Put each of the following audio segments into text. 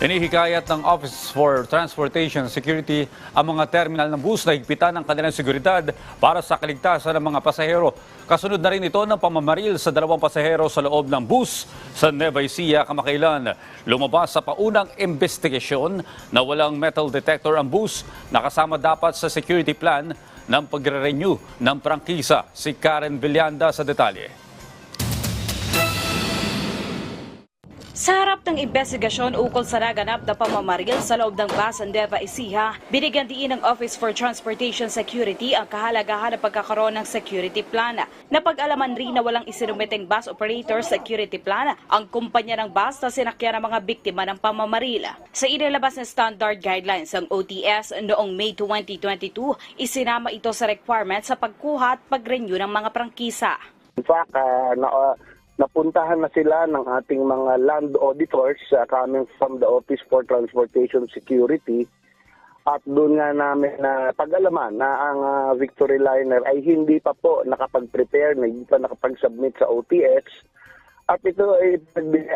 Inihikayat ng Office for Transportation Security ang mga terminal ng bus na higpitan ng kanilang seguridad para sa kaligtasan ng mga pasahero. Kasunod na rin ito ng pamamaril sa dalawang pasahero sa loob ng bus sa Nueva Ecija kamakailan. Lumabas sa paunang investigasyon na walang metal detector ang bus nakasama dapat sa security plan ng pagre-renew ng prangkisa. Si Karen Villanda sa detalye. Sa harap ng investigasyon ukol sa naganap na pamamaril sa loob ng ng Deva Ecija, binigyan diin ng Office for Transportation Security ang kahalagahan ng pagkakaroon ng security plan. Napag-alaman rin na walang isinumiteng bus operator security plan ang kumpanya ng bus na sinakyan ng mga biktima ng pamamaril. Sa inilabas na standard guidelines ng OTS noong May 2022, isinama ito sa requirement sa pagkuha at pag-renew ng mga prangkisa. In fact, ah, na, ah, napuntahan na sila ng ating mga land auditors ah, coming from the Office for Transportation Security at doon nga namin na pag-alaman na ang ah, Victory Liner ay hindi pa po nakapag-prepare, na hindi pa nakapag-submit sa OTS at ito ay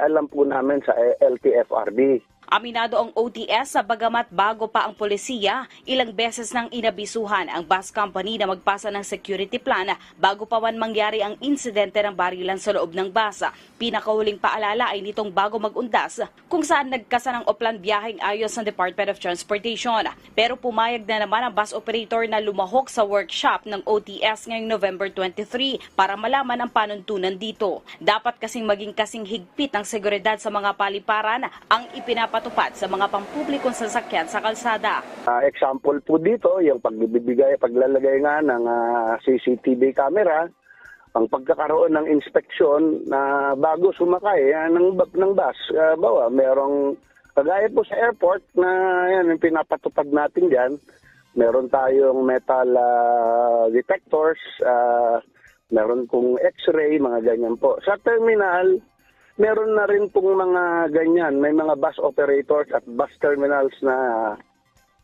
alam po namin sa eh, LTFRB. Aminado ang OTS sa bagamat bago pa ang polisiya, ilang beses nang inabisuhan ang bus company na magpasa ng security plan bago pa man mangyari ang insidente ng barilan sa loob ng bus. Pinakahuling paalala ay nitong bago magundas kung saan nagkasa ng oplan biyaheng ayos ng Department of Transportation. Pero pumayag na naman ang bus operator na lumahok sa workshop ng OTS ngayong November 23 para malaman ang panuntunan dito. Dapat kasing maging kasing higpit ang seguridad sa mga paliparan ang ipinapatupad sa mga pampublikong sasakyan sa kalsada. Ah, example po dito, yung pagbibigay, paglalagay nga ng ah, CCTV camera, ang pagkakaroon ng inspeksyon na bago sumakay ah, ng, ng bus. Ah, bawa, merong, kagaya po sa airport na yan, yung pinapatupad natin dyan, meron tayong metal ah, detectors, ah, meron pong x-ray, mga ganyan po. Sa terminal, meron na rin pong mga ganyan. May mga bus operators at bus terminals na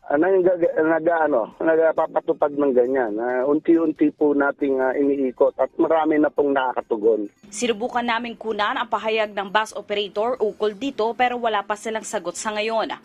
uh, nag, ano, nagpapatupad ng ganyan. Ah, unti-unti po nating ah, iniikot at marami na pong nakakatugon. Sinubukan naming kunan ang pahayag ng bus operator ukol dito pero wala pa silang sagot sa ngayon.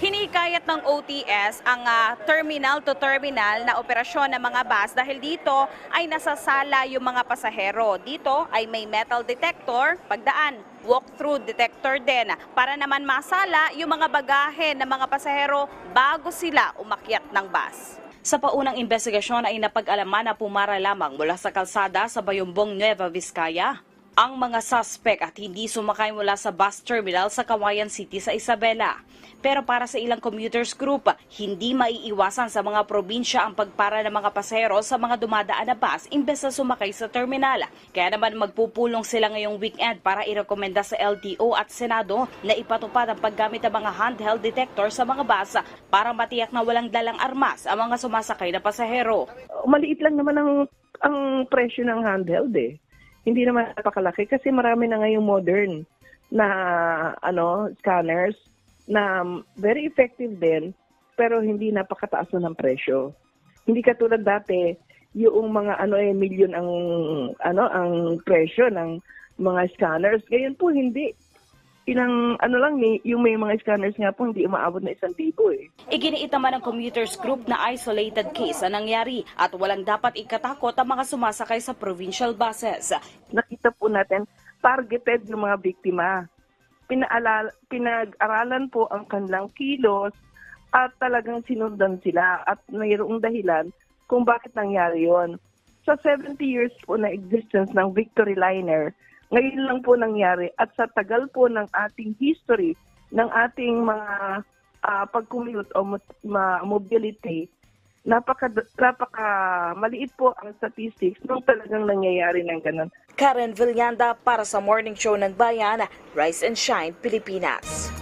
Hinikayat ng OTS ang ah, terminal to terminal na operasyon ng mga bus dahil dito ay nasasala yung mga pasahero. Dito ay may metal detector, pagdaan, walk-through detector din para naman masala yung mga bagahe ng mga pasahero bago sila umakyat ng bus. Sa paunang investigasyon ay napag-alaman na pumara lamang mula sa kalsada sa Bayumbong Nueva Vizcaya ang mga suspect at hindi sumakay mula sa bus terminal sa Kawayan City sa Isabela. Pero para sa ilang commuters group, hindi maiiwasan sa mga probinsya ang pagpara ng mga pasahero sa mga dumadaan na bus imbes na sumakay sa terminal. Kaya naman magpupulong sila ngayong weekend para irekomenda sa LTO at Senado na ipatupad ang paggamit ng mga handheld detector sa mga bus para matiyak na walang dalang armas ang mga sumasakay na pasahero. maliit lang naman ang ang presyo ng handheld eh. Hindi naman napakalaki kasi marami na ngayong modern na ano scanners na very effective din pero hindi napakataas na ng presyo. Hindi katulad dati yung mga ano eh milyon ang ano ang presyo ng mga scanners. Ngayon po hindi. Ilang ano lang ni yung may mga scanners nga po hindi umaabot na isang libo eh. Iginiit naman ng commuters group na isolated case ang nangyari at walang dapat ikatakot ang mga sumasakay sa provincial buses. nakita po natin targeted yung mga biktima. Pinaalala, pinag-aralan po ang kanilang kilos at talagang sinundan sila at mayroong dahilan kung bakit nangyari yon. Sa 70 years po na existence ng Victory Liner, ngayon lang po nangyari at sa tagal po ng ating history ng ating mga ah, pag-commute o ma- mobility, napaka, napaka maliit po ang statistics nung talagang nangyayari ng ganun. Karen Villanda para sa Morning Show ng Bayan, Rise and Shine, Pilipinas.